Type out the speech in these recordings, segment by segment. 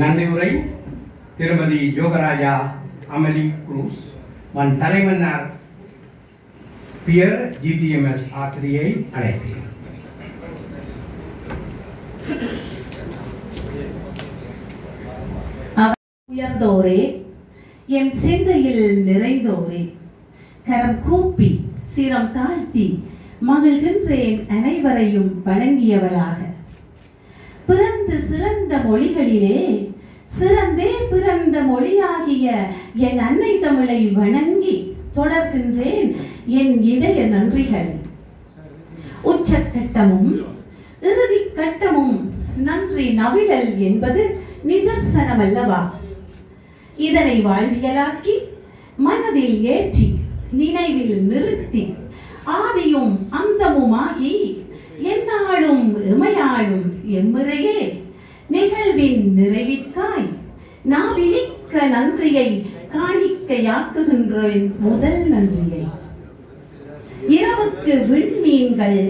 நன்றி உரை திருமதி யோகராஜா அமலி குரூஸ். மன் தலைமன்னார் பியர் ஜிடிஎம்எஸ் ஆசிரியை அழைத்தேன். உயர்ந்தோரே என் சிந்தையில் நிறைந்தோரே. கரம் கூப்பி சிரம் தாழ்த்தி மகிழ்கின்றேன் அனைவரையும் வணங்கியவளாக. பிறந்து சிறந்த மொழிகளிலே சிறந்தே பிறந்த மொழியாகிய என் அன்னை தமிழை வணங்கி தொடர்கின்றேன். என் இதய நன்றிகள். உச்சக்கட்டமும் இறுதி கட்டமும் நன்றி நவிழல் என்பது நிதர்சனம் அல்லவா இதனை வாழ்வியலாக்கி மனதில் ஏற்றி நினைவில் நிறுத்தி ஆதியும் அந்தமுமாகி எந்நாளும் எமையாளும் எம்முறையே நிகழ்வின் நிறைவிற்காய். விதிக்க நன்றியை காணிக்கையாக்குகின்ற முதல் நன்றியை. இரவுக்கு விண்மீன்கள்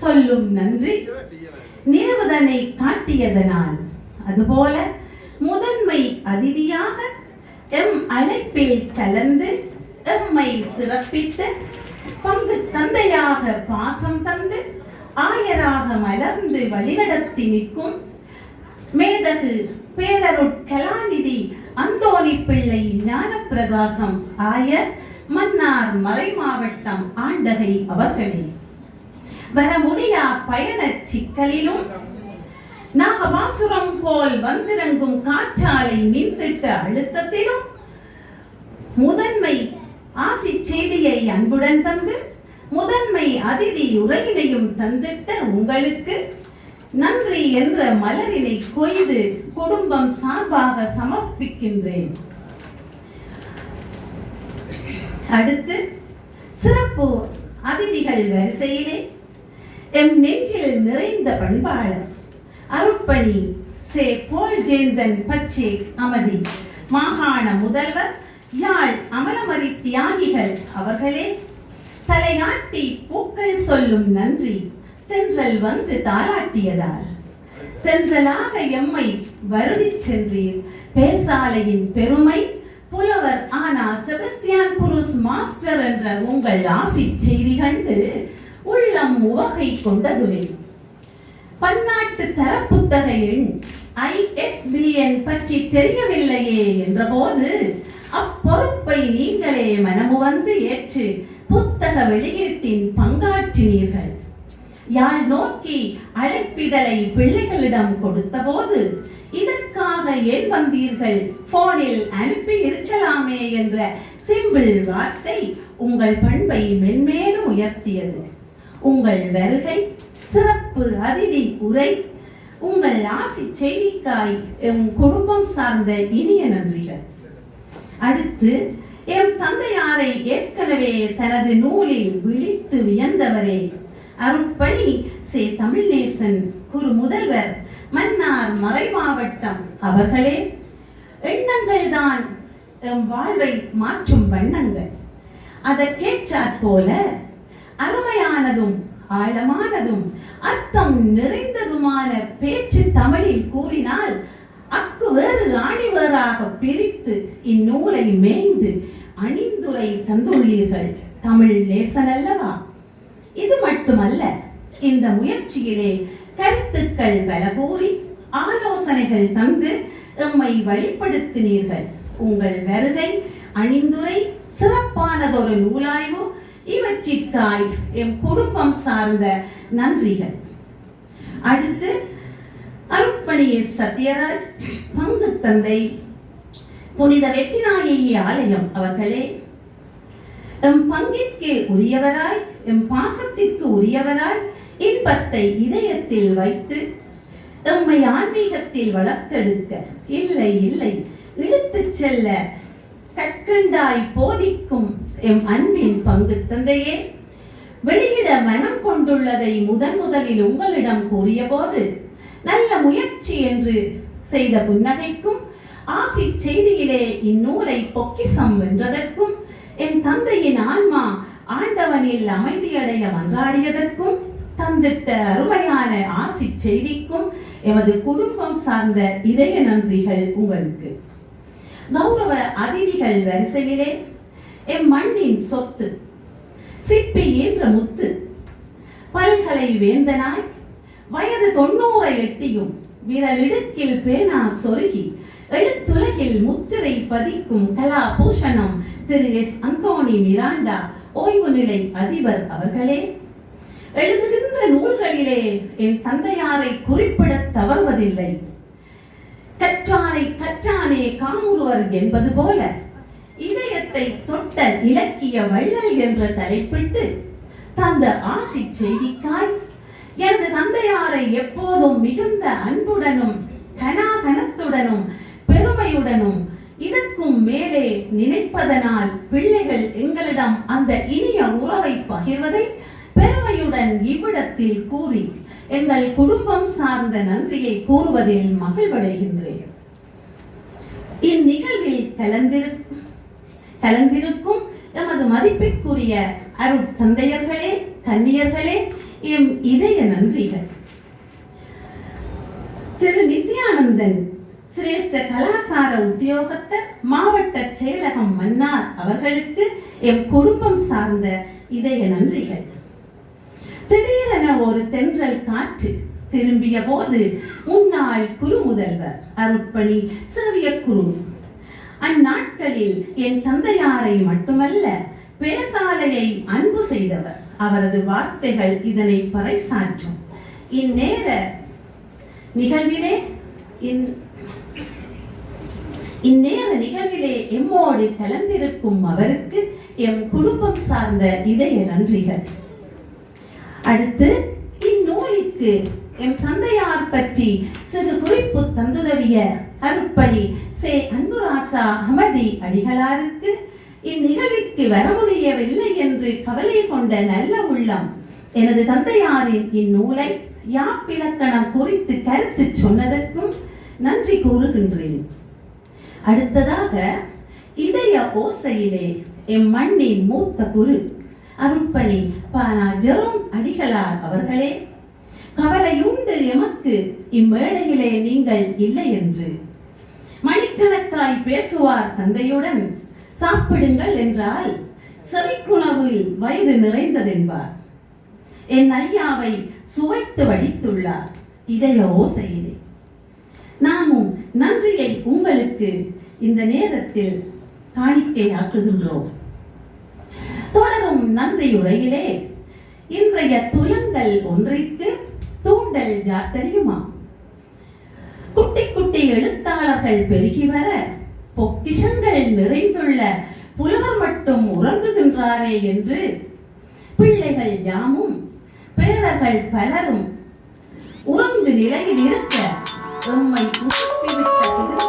சொல்லும் நன்றி. நிலவுதனை காட்டியதனால் அதுபோல முதன்மை அதிதியாக எம் அழைப்பில் கலந்து எம்மை சிறப்பித்து பங்கு தந்தையாக பாசம் தந்து ஆயராக மலர்ந்து வழிநடத்தி நிற்கும் மேதகு பேரருட்கலாநிதி அந்தோணி பிள்ளை ஞானப்பிரகாசம் ஆயர் மன்னார் மறை மாவட்டம் ஆண்டகை அவர்களே. வர முடியா பயணச் சிக்கலிலும்? நாகபாசுரம் போல் வந்திறங்கும் காற்றாலை மின்திட்ட அழுத்தத்திலும்? முதன்மை ஆசி செய்தியை அன்புடன் தந்து முதன்மை அதிதி உரையினையும் தந்திட்ட உங்களுக்கு? நன்றி என்ற மலரினை கொய்து குடும்பம் சார்பாக சமர்ப்பிக்கின்றேன். அடுத்து சிறப்பு அதிதிகள் வரிசையிலே எம் நெஞ்சில் நிறைந்த பண்பாளர் அருட்பணி சே போல் ஜேந்தன் பச்சே அமதி மாகாண முதல்வர் யாழ் அமலமரி தியாகிகள் அவர்களே தலைநாட்டி பூக்கள் சொல்லும் நன்றி. தென்றல் வந்து தாளாட்டியதால் தென்றலாக எம்மை வருடிச் சென்றீர். பேசாலையின் பெருமை புலவர் ஆனா செபஸ்தியான் குருஸ் மாஸ்டர் என்ற உங்கள் ஆசி செய்தி கண்டு உள்ளம் உவகை கொண்டதுவே பன்னாட்டு தர புத்தகையின் ஐஎஸ்பிஎன் பற்றி தெரியவில்லையே என்றபோது அப்பொறுப்பை நீங்களே மனமு வந்து ஏற்று புத்தக வெளியீட்டின் பங்காற்றினீர்கள். யாழ் நோக்கி அழைப்பிதழை பிள்ளைகளிடம் கொடுத்தபோது இதற்காக ஏன் வந்தீர்கள்? போனில் அனுப்பி இருக்கலாமே என்ற சிம்பிள் வார்த்தை உங்கள் பண்பை மென்மேலும் உயர்த்தியது. உங்கள் வருகை சிறப்பு அதிதி உரை உங்கள் ஆசி செய்திக்காய் என் குடும்பம் சார்ந்த இனிய நன்றிகள். அடுத்து என் தந்தையாரை ஏற்கனவே தனது நூலில் விழித்து வியந்தவரே அருட்பணி சே தமிழ்நேசன் குரு முதல்வர் மன்னார் மறை மாவட்டம் அவர்களே எண்ணங்கள் தான் எம் வாழ்வை மாற்றும் வண்ணங்கள். அதற்கேற்றாற் போல அருமையானதும் ஆழமானதும் அர்த்தம் நிறைந்ததுமான பேச்சு தமிழில் கூறினால் அக்கு வேறு ஆணிவேறாக பிரித்து இந்நூலை மேய்ந்து அணிந்துரை தந்துள்ளீர்கள் தமிழ் நேசன் அல்லவா இது மட்டுமல்ல இந்த முயற்சியிலே கருத்துக்கள் பல கூறி ஆலோசனைகள் தந்து எம்மை வழிப்படுத்தினீர்கள். உங்கள் வருகை அணிந்துரை சிறப்பானதொரு நூலாய்வு இவற்றிற்காய் எம் குடும்பம் சார்ந்த நன்றிகள். அடுத்து அருட்பணியே சத்யராஜ் பங்கு தந்தை புனித வெற்றிநாயகி ஆலயம் அவர்களே. எம் பங்கிற்கு உரியவராய் எம் பாசத்திற்கு உரியவராய் இன்பத்தை இதயத்தில் வைத்து எம்மை ஆன்மீகத்தில் வளர்த்தெடுக்க. இல்லை இல்லை. இழுத்துச் செல்ல கற்கண்டாய் போதிக்கும் எம் அன்பின் பங்கு தந்தையே வெளியிட மனம் கொண்டுள்ளதை முதன் முதலில் உங்களிடம் கூறிய போது நல்ல முயற்சி என்று செய்த புன்னகைக்கும் ஆசி செய்தியிலே இந்நூலை பொக்கிசம் வென்றதற்கும் என் தந்தையின் ஆன்மா ஆண்டவனில் அமைதியடைய மன்றாடியதற்கும் தந்திட்ட அருமையான ஆசி செய்திக்கும் எமது குடும்பம் சார்ந்த இதய நன்றிகள் உங்களுக்கு. கௌரவ அதிதிகள் வரிசையிலே எம் மண்ணின் சொத்து சிப்பி என்ற முத்து பல்கலை வேந்தனாய் வயது தொண்ணூறை எட்டியும் விரலிடுக்கில் பேனா சொருகி எழுத்துலகில் முத்திரை பதிக்கும் கலா பூஷணம் திரு எஸ் அந்தோணி மிராண்டா ஓய்வு நிலை அதிபர் அவர்களே எழுதுகின்ற நூல்களிலே என் தந்தையாரை குறிப்பிடத் தவறுவதில்லை. கற்றானை கற்றானே காமுறுவர் என்பது போல இதயத்தை தொட்ட இலக்கிய வள்ளல் என்ற தலைப்பிட்டு தந்த ஆசி செய்திக்காய் எனது தந்தையாரை எப்போதும் மிகுந்த அன்புடனும் கனாகனத்துடனும் பெருமையுடனும் இதற்கும் மேலே நினைப்பதனால் பிள்ளைகள் எங்களிடம் அந்த இனிய உறவை பகிர்வதை பெருமையுடன் இவ்விடத்தில் கூறி எங்கள் குடும்பம் சார்ந்த நன்றியை கூறுவதில் மகிழ்வடைகின்றேன். இந்நிகழ்வில் கலந்திருக்கும் கலந்திருக்கும் எமது மதிப்பிற்குரிய அருட்தந்தையர்களே கன்னியர்களே எம் இதய நன்றிகள். திரு நித்யானந்தன் சிரேஷ்ட கலாசார உத்தியோகத்தர் மாவட்ட செயலகம் மன்னார் அவர்களுக்கு எம் குடும்பம் சார்ந்த இதய நன்றிகள். திடீரென ஒரு தென்றல் காற்று திரும்பிய போது முன்னாள் குரு முதல்வர் அருட்பணி சேவிய குரூஸ் அந்நாட்களில் என் தந்தையாரை மட்டுமல்ல பேசாலையை அன்பு செய்தவர். அவரது வார்த்தைகள் இதனை பறைசாற்றும். இந்நேர நிகழ்விலே இன் இந்நேர நிகழ்விலே எம்மோடு கலந்திருக்கும் அவருக்கு எம் குடும்பம் சார்ந்த இதய நன்றிகள். அடுத்து இந்நூலிற்கு எம் தந்தையார் பற்றி சிறு குறிப்பு தந்துதவிய அருப்படி சே. அன்புராசா அமதி அடிகளாருக்கு இந்நிகழ்விற்கு வர முடியவில்லை என்று கவலை கொண்ட நல்ல உள்ளம் எனது தந்தையாரின் இந்நூலை யாப்பிலக்கணம் குறித்து கருத்து சொன்னதற்கும் நன்றி கூறுகின்றேன். அடுத்ததாக இதய ஓசையிலே எம் மண்ணின் மூத்த குரு அருட்பணி பானா ஜெரோம் அடிகளார் அவர்களே. கவலையுண்டு எமக்கு இம்மேடையிலே நீங்கள் இல்லை என்று. மணிக்கணக்காய் பேசுவார் தந்தையுடன் சாப்பிடுங்கள் என்றால் செவிக்குணவில் வயிறு நிறைந்ததென்பார். என் ஐயாவை சுவைத்து வடித்துள்ளார் இதய ஓசையிலே. நாமும் நன்றியை உங்களுக்கு இந்த நேரத்தில் காணிக்கையாக்குகின்றோம் தொடரும் நன்றியுரையிலே. இன்றைய துயங்கள் ஒன்றிற்கு தூண்டல் யார் தெரியுமா? குட்டி குட்டி எழுத்தாளர்கள் பெருகி வர பொக்கிஷங்கள் நிறைந்துள்ள புலவர் மட்டும் உறங்குகின்றாரே என்று பிள்ளைகள் யாமும் பேரர்கள் பலரும் உறங்கு நிலையில் இருக்க எம்மை உசுப்பிவிட்ட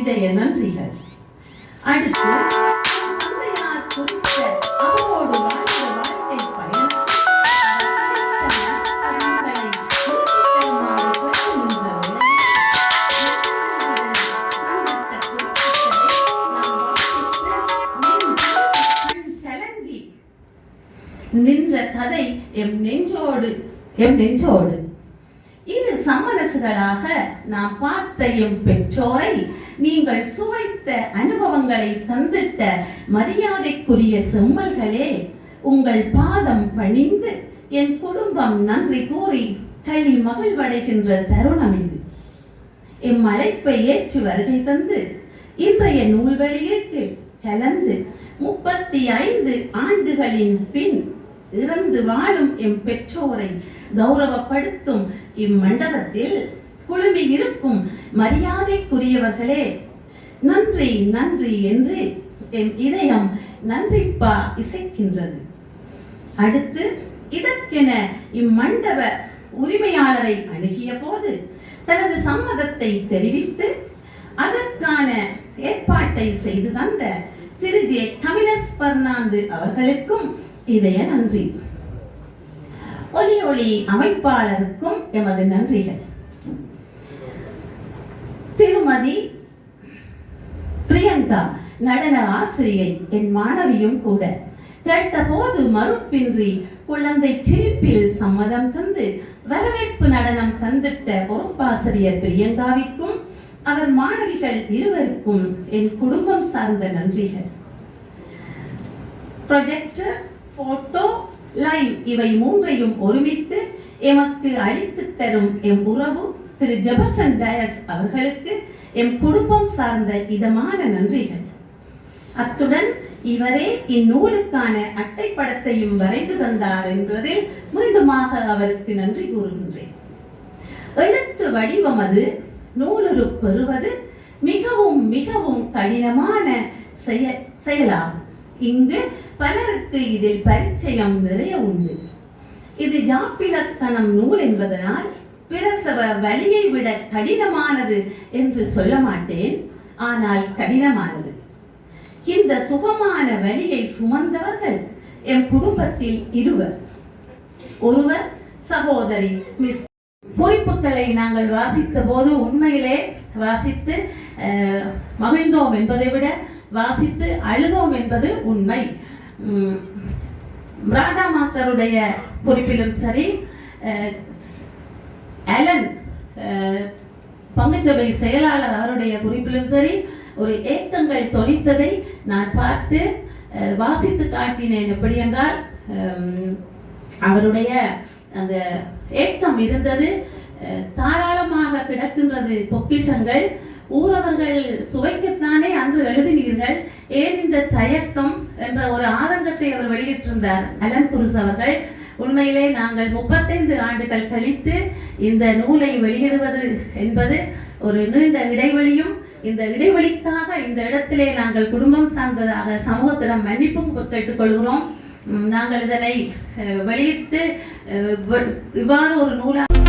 இதய நன்றிகள். அடுத்து தந்தையார் குறித்த அவரோடு வாழ்ந்த வாழ்க்கை நின்ற நின்ற கதை எம் நெஞ்சோடு எம் நெஞ்சோடு. இரு சமரசுகளாக நாம் பார்த்த எம் பெற்றோரை நீங்கள் சுவைத்த அனுபவங்களை தந்திட்ட மரியாதைக்குரிய செம்மல்களே உங்கள் பாதம் பணிந்து என் குடும்பம் நன்றி கூறி களி மகிழ்வடைகின்ற தருணம் இது. எம் அழைப்பை ஏற்று வருகை தந்து இன்றைய நூல் வெளியீட்டில் கலந்து முப்பத்தி ஐந்து ஆண்டுகளின் பின் இறந்து வாழும் எம் பெற்றோரை கௌரவப்படுத்தும் இம்மண்டபத்தில் குழுமி இருக்கும் மரியாதைக்குரியவர்களே. நன்றி நன்றி என்று என் இதயம் நன்றிப்பா இசைக்கின்றது. அடுத்து இதற்கென இம்மண்டப உரிமையாளரை அணுகிய போது தனது சம்மதத்தை தெரிவித்து அதற்கான ஏற்பாட்டை செய்து தந்த திரு. ஜே. கமிலஸ் பர்னாந்து அவர்களுக்கும் இதய நன்றி. ஒலி ஒளி அமைப்பாளருக்கும் எமது நன்றிகள். திருமதி பிரியங்கா நடன ஆசிரியை என் மாணவியும் கூட. கேட்டபோது மறுப்பின்றி குழந்தை சிரிப்பில் சம்மதம் தந்து வரவேற்பு நடனம் தந்திட்ட பொறுப்பாசிரியர் பிரியங்காவிற்கும் அவர் மாணவிகள் இருவருக்கும் என் குடும்பம் சார்ந்த நன்றிகள். ப்ரொஜெக்டர் போட்டோ லைவ் இவை மூன்றையும் ஒருமித்து எமக்கு அளித்து தரும் எம் உறவு திரு ஜெபர்சன் டயஸ் அவர்களுக்கு எம் குடும்பம் சார்ந்த இதமான நன்றிகள். அத்துடன் இவரே இந்நூலுக்கான அட்டைப்படத்தையும் வரைந்து தந்தார் என்பதில் மீண்டுமாக அவருக்கு நன்றி கூறுகின்றேன். எழுத்து வடிவம் அது நூலுரு பெறுவது மிகவும் மிகவும் கடினமான செய செயலாகும். இங்கு பலருக்கு இதில் பரிச்சயம் நிறைய உண்டு. இது ஜாப்பிலக்கணம் நூல் என்பதனால் பிரசவ வலியை விட கடினமானது என்று சொல்ல மாட்டேன் ஆனால் கடினமானது. இந்த சுகமான வலியை சுமந்தவர்கள் என் குடும்பத்தில் இருவர். ஒருவர் சகோதரி மிஸ். குறிப்புகளை நாங்கள் வாசித்த போது உண்மையிலே வாசித்து மகிழ்ந்தோம் என்பதை விட வாசித்து அழுதோம் என்பது உண்மை. பிராடா ராடா மாஸ்டருடைய குறிப்பிலும் சரி அலன் பங்குச்சபை செயலாளர் அவருடைய குறிப்பிலும் சரி ஒரு ஏக்கங்கள் தொனித்ததை நான் பார்த்து வாசித்து காட்டினேன். எப்படி என்றால் அவருடைய அந்த ஏக்கம் இருந்தது தாராளமாக கிடக்கின்றது. பொக்கிஷங்கள் ஊரவர்கள் சுவைக்கத்தானே அன்று எழுதினீர்கள். ஏன் இந்த தயக்கம் என்ற ஒரு ஆதங்கத்தை அவர் வெளியிட்டிருந்தார். அலன் குருஸ் அவர்கள் உண்மையிலே நாங்கள் முப்பத்தைந்து ஆண்டுகள் கழித்து இந்த நூலை வெளியிடுவது என்பது ஒரு நீண்ட இடைவெளியும் இந்த இடைவெளிக்காக இந்த இடத்திலே நாங்கள் குடும்பம் சார்ந்ததாக சமூகத்திடம் மன்னிப்பும் கேட்டுக்கொள்கிறோம். நாங்கள் இதனை வெளியிட்டு இவ்வாறு ஒரு நூலாக